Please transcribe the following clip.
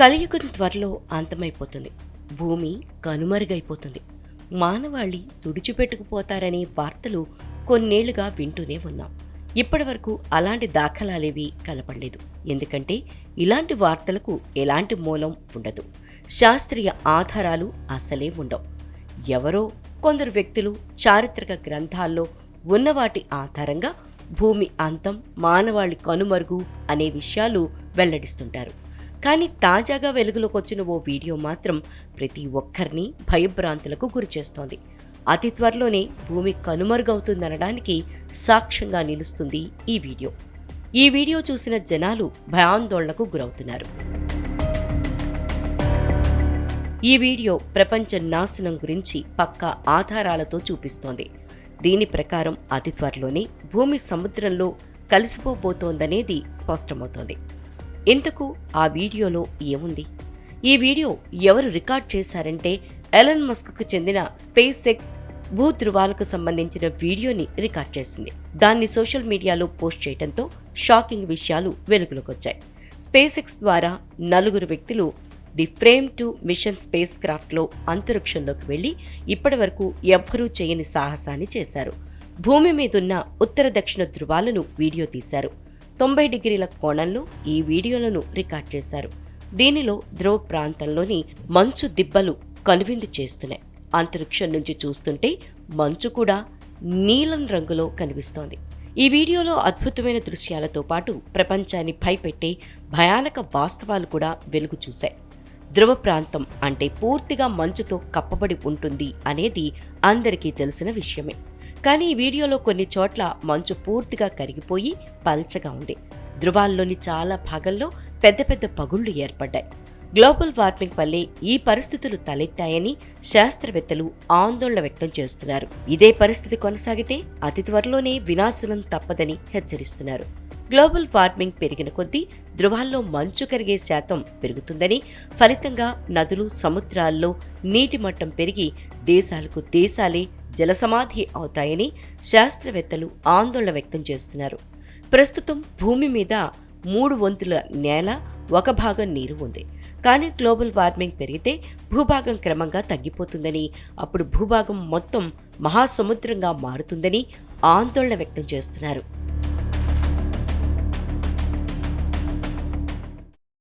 కలియుగం త్వరలో అంతమైపోతుంది. భూమి కనుమరుగైపోతుంది. మానవాళి తుడిచిపెట్టుకుపోతారనే వార్తలు కొన్నేళ్ళుగా వింటూనే ఉన్నాం. ఇప్పటివరకు అలాంటి దాఖలాలేవి కనపడలేదు. ఎందుకంటే ఇలాంటి వార్తలకు ఎలాంటి మూలం ఉండదు. శాస్త్రీయ ఆధారాలు అసలే ఉండవు. ఎవరో కొందరు వ్యక్తులు చారిత్రక గ్రంథాల్లో ఉన్నవాటి ఆధారంగా భూమి అంతం మానవాళి కనుమరుగు అనే విషయాలు వెల్లడిస్తుంటారు. కానీ తాజాగా వెలుగులోకి వచ్చిన ఓ వీడియో మాత్రం ప్రతి ఒక్కరిని భయభ్రాంతులకు గురిచేస్తోంది. అతి త్వరలోనే భూమి కనుమరుగవుతుందనడానికి సాక్ష్యంగా నిలుస్తుంది ఈ వీడియో. ఈ వీడియో చూసిన జనాలు భయాందోళనకు గురవుతున్నారు. ఈ వీడియో ప్రపంచ నాశనం గురించి పక్కా ఆధారాలతో చూపిస్తోంది. దీని ప్రకారం అతి త్వరలోనే భూమి సముద్రంలో కలిసిపోబోతోందనేది స్పష్టమవుతోంది. ఇంతకు ఆ వీడియోలో ఏముంది? ఈ వీడియో ఎవరు రికార్డ్ చేశారంటే ఎలన్ మస్క్కు చెందిన స్పేస్ ఎక్స్ భూధృవాలకు సంబంధించిన వీడియోని రికార్డ్ చేసింది. దాన్ని సోషల్ మీడియాలో పోస్ట్ చేయడంతో షాకింగ్ విషయాలు వెలుగులోకి వచ్చాయి స్పేస్ ఎక్స్ ద్వారా నలుగురు వ్యక్తులు the Fram two mission space క్రాఫ్ట్లో అంతరిక్షంలోకి వెళ్ళి ఇప్పటి వరకు ఎవ్వరూ చేయని సాహసాన్ని చేశారు. భూమి మీదున్న ఉత్తర దక్షిణ ధృవాలను వీడియో తీశారు. తొంభై డిగ్రీల కోణంలో ఈ వీడియోలను రికార్డ్ చేశారు. దీనిలో ధ్రువ ప్రాంతంలోని మంచు దిబ్బలు కనువిందు చేస్తున్నాయి. అంతరిక్షం నుంచి చూస్తుంటే మంచు కూడా నీలం రంగులో కనిపిస్తోంది. ఈ వీడియోలో అద్భుతమైన దృశ్యాలతో పాటు ప్రపంచాన్ని భయపెట్టే భయానక వాస్తవాలు కూడా వెలుగు చూశాయి. ధ్రువ ప్రాంతం అంటే పూర్తిగా మంచుతో కప్పబడి ఉంటుంది అనేది అందరికీ తెలిసిన విషయమే. కానీ ఈ వీడియోలో కొన్ని చోట్ల మంచు పూర్తిగా కరిగిపోయి పల్చగా ఉంది. ధృవాల్లోని చాలా భాగంలో పెద్ద పెద్ద పగుళ్ళు ఏర్పడ్డాయి. గ్లోబల్ వార్మింగ్ వల్లే ఈ పరిస్థితులు తలెత్తాయని శాస్త్రవేత్తలు ఆందోళన వ్యక్తం చేస్తున్నారు. ఇదే పరిస్థితి కొనసాగితే అతి త్వరలోనే వినాశనం తప్పదని హెచ్చరిస్తున్నారు. గ్లోబల్ వార్మింగ్ పెరిగిన కొద్దీ ధృవాల్లో మంచు కరిగే శాతం పెరుగుతుందని ఫలితంగా నదులు సముద్రాల్లో నీటి మట్టం పెరిగి దేశాలకు దేశాలే జలసమాధి అవుతాయని శాస్త్రవేత్తలు ఆందోళన వ్యక్తం చేస్తున్నారు. ప్రస్తుతం భూమి మీద మూడు వంతుల నేల ఒక భాగం నీరు ఉంది. కానీ గ్లోబల్ వార్మింగ్ పెరిగితే భూభాగం క్రమంగా తగ్గిపోతుందని అప్పుడు భూభాగం మొత్తం మహాసముద్రంగా మారుతుందని ఆందోళన వ్యక్తం చేస్తున్నారు.